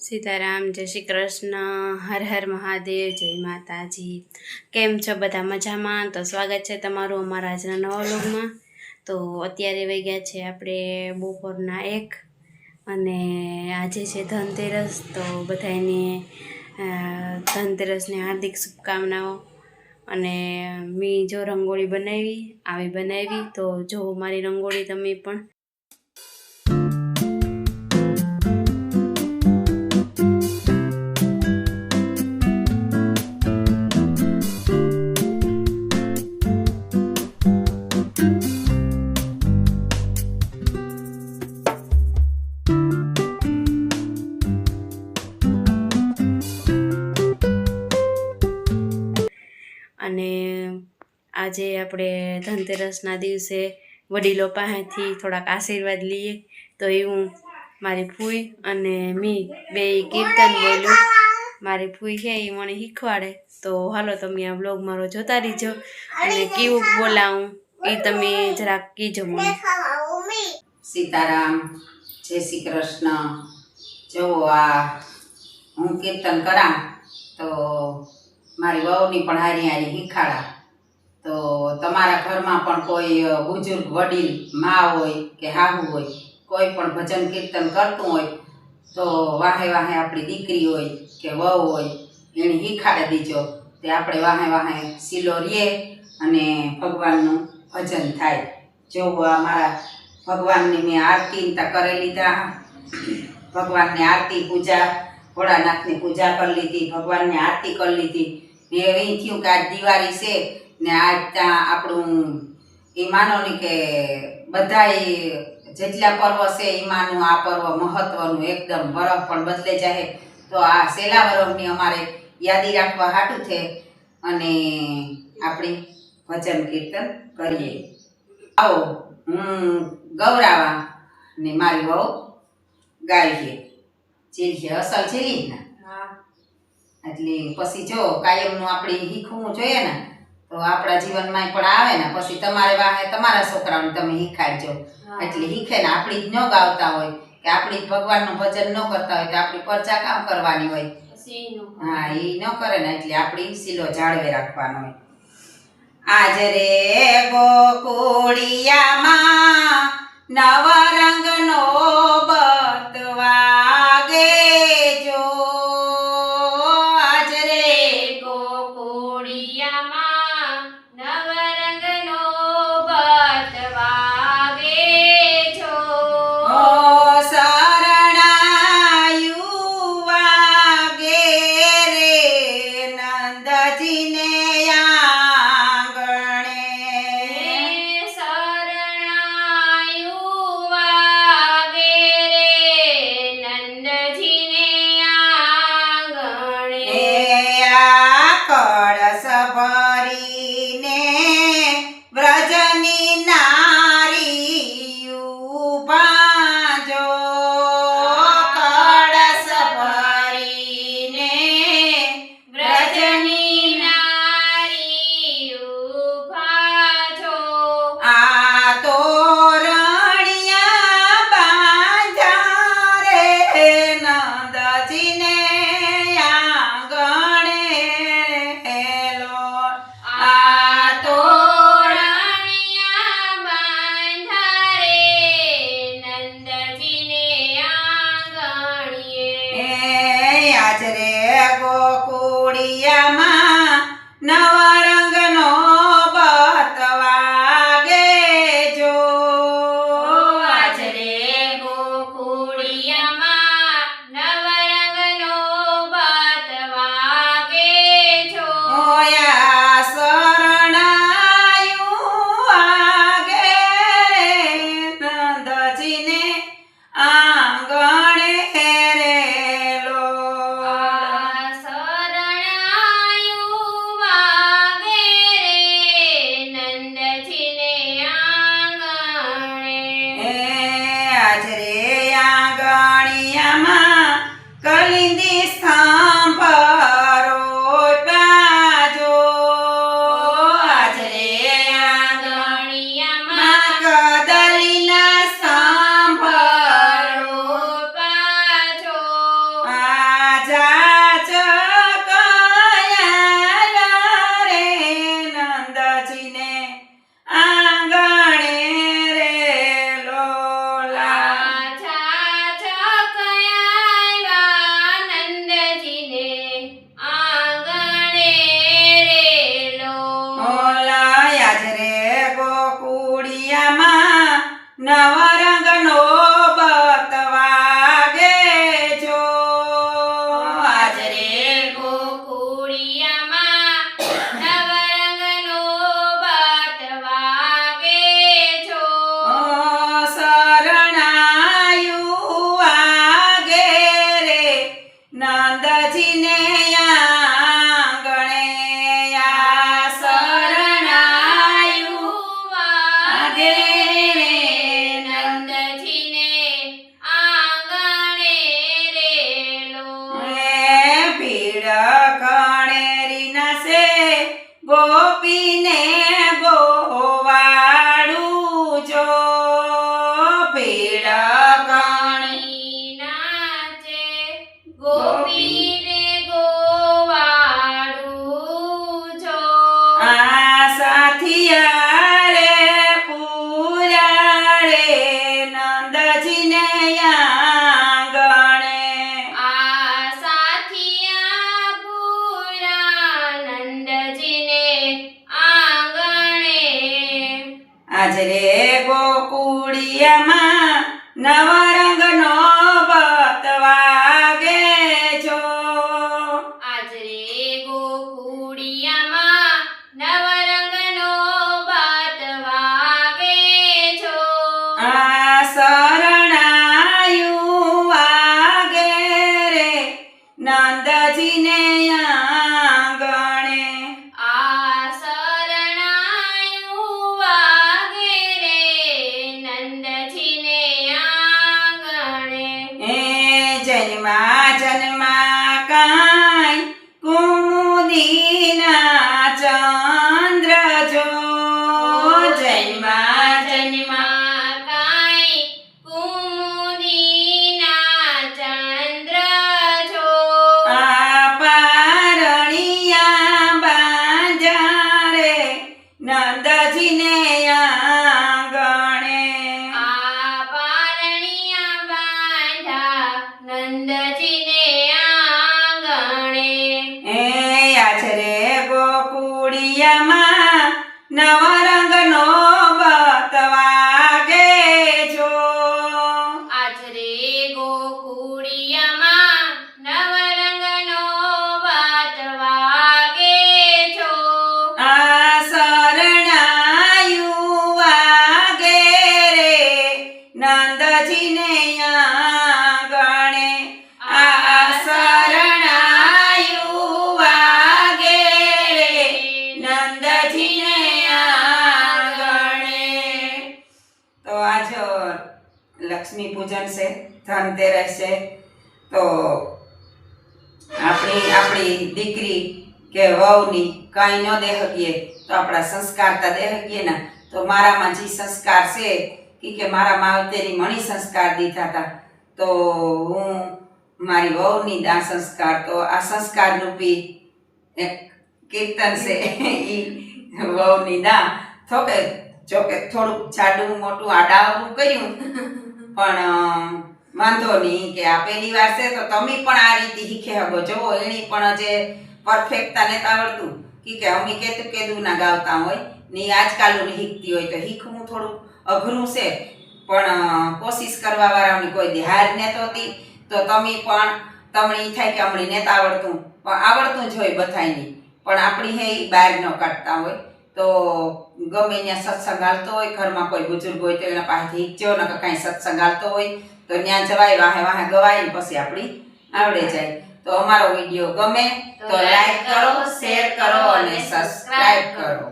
સીતારામ, જય શ્રી કૃષ્ણ, હર હર મહાદેવ, જય માતાજી. કેમ છો બધા મજામાં? તો સ્વાગત છે તમારું અમારા આજના નવા વ્લોગમાં. તો અત્યારે વહી ગયા છે આપણે બપોરના એક અને આજે છે ધનતેરસ, તો બધાને ધનતેરસની હાર્દિક શુભકામનાઓ. અને મેં જો રંગોળી બનાવી, આવી બનાવી, તો જો મારી રંગોળી તમે પણ આજે આપણે ધનતેરસના દિવસે વડીલો પાસેથી થોડાક આશીર્વાદ લઈએ, તો એવું મારી ફૂઈ અને મી બે કીર્તન બોલું. મારી ફૂઈ છે એ મને શીખવાડે. તો હાલો તમે આ બ્લોગ મારો જોતા રહીજો અને કેવું બોલાવું એ તમે જરાક કીજો મને. સીતારામ, જય શ્રી કૃષ્ણ. જો આ હું કીર્તન કરા, તો મારી વહુની પણ હારી હારી શીખાડા. તો તમારા ઘરમાં પણ કોઈ બુજુર્ગ વડીલ, મા હોય કે હાહુ હોય, કોઈ પણ ભજન કીર્તન કરતું હોય, તો વાહે વાહે આપણી દીકરી હોય કે વહુ હોય, એને શીખાડી દીજો. તે આપણે વાહે વાહે શીલો રીએ અને ભગવાનનું ભજન થાય. જો આ મારા ભગવાનની મેં આરતી કરી લીધા. ભગવાનની આરતી પૂજા, ભોળાનાથની પૂજા કરી લીધી, ભગવાનની આરતી કરી લીધી. ને થયું કે આજ દિવાળી છે ને આજ ત્યાં આપણું એ માનો ને કે બધાય જેટલા પર્વ છે એમાંનું આ પર્વ મહત્વનું એકદમ બરફ પણ બદલે જાય તો આ સેલા બરફની અમારે યાદી રાખવા હાટું છે અને આપણે ભજન કીર્તન કરીએ. આવો, હું ગૌરાવા ને મારી વહુ ગાય છે અસલ છે અસલ ચીલી જ ને. એટલે પછી જો કાયમનું આપણે શીખવું જોઈએ ને તો આપણા જીવનમાં પણ આવે ને. પછી તમારે વાહે તમારા છોકરાઓને તમે શીખાડજો. એટલે શીખે ને આપણી જ ન ગાવતા હોય કે આપણી ભગવાનનું ભજન ન કરતા હોય તો આપણી પરચા કામ કરવાની હોય. હા એ ન કરે ને એટલે આપણી શીલો જાળવે રાખવાનો હોય. આજે રે ગોકુળિયામાં નવા રંગનો ગોકુળિયામાં Now ગોપીને આજ રે ગોકુળિયામાં જન્મા જન્મા. આછરે ગોકુડિયામાં નવરંગનો તો આજ લક્ષ્મી પૂજન છે, ધનતેરસ છે. તો આપણી આપણી દીકરી કે વહુની કાંઈ ન દે શકીએ તો આપણા સંસ્કાર તો દે શકીએ ને, તો મારામાં જે સંસ્કાર છે કે મારા માવતેરી મણી સંસ્કાર દીધા હતા તો હું મારી વહુની દા સંસ્કાર, તો આ સંસ્કાર રૂપી કીર્તન છે એ વહુની દા થોકે જોકે થોડુંક જાડું મોટું આડાવડું કર્યું, પણ વાંધો નહીં કે આ પહેલી વાર છે, તો તમે પણ આ રીતે શીખે હગો જોવો, એની પણ જે પરફેક્ટતા નથી આવડતું કી અમે કેતું કેદું ના ગાવતા હોય, ને આજકાલ શીખતી હોય, તો શીખવું થોડુંક અઘરું છે. પણ કોશિશ કરવા વાળાની કોઈ દિહાર ને તો તમે પણ, તમને એ થાય કે હમણાં નેતા આવડતું, પણ આવડતું જ હોય બધાયની. પણ આપણી હે બહાર ન કાઢતા હોય. તો ગમે ત્યાં સત્સંગ હાલતો હોય ઘરમાં કોઈ બુજુર્ગ હોય તો એના પાસેથી ઈચ્છો ને કાંઈ સત્સંગ હાલતો હોય તો ત્યાં જવાય વાહે વાહે ગવાય ને પછી આપણી આવડે જાય. તો અમારો વીડિયો ગમે તો લાઈક કરો શેર કરો અને સબસ્ક્રાઈબ કરો.